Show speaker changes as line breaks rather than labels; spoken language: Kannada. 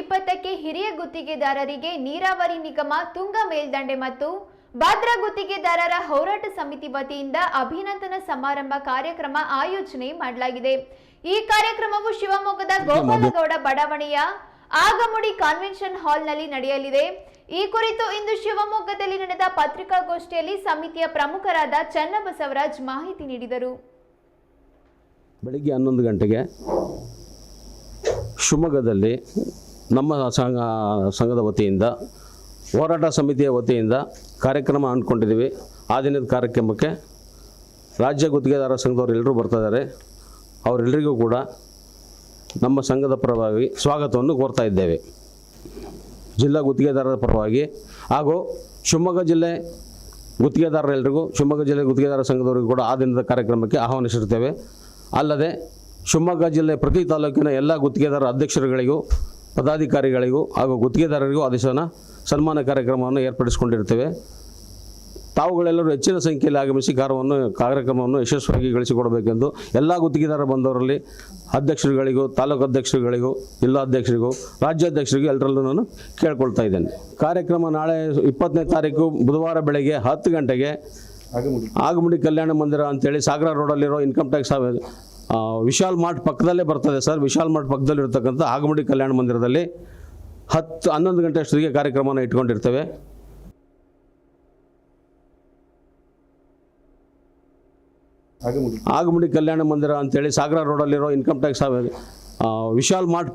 ಇಪ್ಪತ್ತಕ್ಕೆ ಹಿರಿಯ ಗುತ್ತಿಗೆದಾರರಿಗೆ ನೀರಾವರಿ ನಿಗಮ ತುಂಗ ಮೇಲ್ದಂಡೆ ಮತ್ತು ಭದ್ರಾ ಗುತ್ತಿಗೆದಾರರ ಹೋರಾಟ ಸಮಿತಿ ವತಿಯಿಂದ ಅಭಿನಂದನಾ ಸಮಾರಂಭ ಕಾರ್ಯಕ್ರಮ ಆಯೋಜನೆ ಮಾಡಲಾಗಿದೆ. ಈ ಕಾರ್ಯಕ್ರಮವು ಶಿವಮೊಗ್ಗದ ಗೋಪಾಲಗೌಡ ಬಡಾವಣೆಯ ಆಗಮುಡಿ ಕಾನ್ವೆನ್ಷನ್ ಹಾಲ್ನಲ್ಲಿ ನಡೆಯಲಿದೆ. ಈ ಕುರಿತು ಇಂದು ಶಿವಮೊಗ್ಗದಲ್ಲಿ ನಡೆದ ಪತ್ರಿಕಾಗೋಷ್ಠಿಯಲ್ಲಿ ಸಮಿತಿಯ ಪ್ರಮುಖರಾದ ಚನ್ನಬಸವರಾಜ್ ಮಾಹಿತಿ ನೀಡಿದರು.
ಬೆಳಿಗ್ಗೆ ಹನ್ನೊಂದು ಗಂಟೆಗೆ ಶಿವಮೊಗ್ಗದಲ್ಲಿ ನಮ್ಮ ಸಂಘ, ಸಂಘದ ವತಿಯಿಂದ, ಹೋರಾಟ ಸಮಿತಿಯ ವತಿಯಿಂದ ಕಾರ್ಯಕ್ರಮ ಅಂದ್ಕೊಂಡಿದ್ದೀವಿ ಆ ದಿನದ ಕಾರ್ಯಕ್ರಮಕ್ಕೆ ರಾಜ್ಯ ಗುತ್ತಿಗೆದಾರ ಸಂಘದವರು ಎಲ್ಲರೂ ಬರ್ತಾಯಿದ್ದಾರೆ ಅವರೆಲ್ಲರಿಗೂ ಕೂಡ ನಮ್ಮ ಸಂಘದ ಪರವಾಗಿ ಸ್ವಾಗತವನ್ನು ಕೋರ್ತಾ ಇದ್ದೇವೆ. ಜಿಲ್ಲಾ ಗುತ್ತಿಗೆದಾರರ ಪರವಾಗಿ ಹಾಗೂ ಶಿವಮೊಗ್ಗ ಜಿಲ್ಲೆ ಗುತ್ತಿಗೆದಾರರೆಲ್ಲರಿಗೂ ಶಿವಮೊಗ್ಗ ಜಿಲ್ಲೆ ಗುತ್ತಿಗೆದಾರ ಸಂಘದವರಿಗೂ ಕೂಡ ಆ ದಿನದ ಕಾರ್ಯಕ್ರಮಕ್ಕೆ ಆಹ್ವಾನಿಸಿರ್ತೇವೆ. ಅಲ್ಲದೆ ಶಿವಮೊಗ್ಗ ಜಿಲ್ಲೆ ಪ್ರತಿ ತಾಲೂಕಿನ ಎಲ್ಲ ಗುತ್ತಿಗೆದಾರ ಅಧ್ಯಕ್ಷರುಗಳಿಗೂ ಪದಾಧಿಕಾರಿಗಳಿಗೂ ಹಾಗೂ ಗುತ್ತಿಗೆದಾರರಿಗೂ ಆ ದಿವಸನ ಸನ್ಮಾನ ಕಾರ್ಯಕ್ರಮವನ್ನು ಏರ್ಪಡಿಸಿಕೊಂಡಿರ್ತೇವೆ ತಾವುಗಳೆಲ್ಲರೂ ಹೆಚ್ಚಿನ ಸಂಖ್ಯೆಯಲ್ಲಿ ಆಗಮಿಸಿ ಕಾರ್ಯವನ್ನು ಕಾರ್ಯಕ್ರಮವನ್ನು ಯಶಸ್ವಿಯಾಗಿ ಗಳಿಸಿಕೊಡಬೇಕೆಂದು ಎಲ್ಲ ಗುತ್ತಿಗೆದಾರ ಬಂದವರಲ್ಲಿ ಅಧ್ಯಕ್ಷರುಗಳಿಗೂ ತಾಲೂಕು ಅಧ್ಯಕ್ಷರುಗಳಿಗೂ ಜಿಲ್ಲಾ ಅಧ್ಯಕ್ಷರಿಗೂ ರಾಜ್ಯಾಧ್ಯಕ್ಷರಿಗೂ ಎಲ್ಲರಲ್ಲೂ ನಾನು ಕೇಳ್ಕೊಳ್ತಾ ಇದ್ದೇನೆ. ಕಾರ್ಯಕ್ರಮ ನಾಳೆ ಇಪ್ಪತ್ತನೇ ತಾರೀಕು ಬುಧವಾರ ಬೆಳಗ್ಗೆ ಹತ್ತು ಗಂಟೆಗೆ ಆಗಮುಡಿ. ಕಲ್ಯಾಣ ಮಂದಿರ ಅಂತೇಳಿ ಸಾಗರ ರೋಡಲ್ಲಿರೋ ಇನ್ಕಮ್ ಟ್ಯಾಕ್ಸ್ ವಿಶಾಲ್ ಮಾರ್ಟ್ ಪಕ್ಕದಲ್ಲೇ ಬರ್ತದೆ ಸರ್. ವಿಶಾಲ್ ಮಾರ್ಟ್ ಪಕ್ಕದಲ್ಲಿ ಇರ್ತಕ್ಕಂಥ ಆಗಮಡಿ ಕಲ್ಯಾಣ ಮಂದಿರದಲ್ಲಿ ಹತ್ತು ಹನ್ನೊಂದು ಗಂಟೆ ಅಷ್ಟೊತ್ತಿಗೆ ಕಾರ್ಯಕ್ರಮನ ಇಟ್ಕೊಂಡಿರ್ತೇವೆ. ಆಗಮಡಿ ಕಲ್ಯಾಣ ಮಂದಿರ ಅಂತೇಳಿ ಸಾಗರ ರೋಡಲ್ಲಿರೋ ಇನ್ಕಮ್ ಟ್ಯಾಕ್ಸ್ ವಿಶಾಲ್ ಮಾರ್ಟ್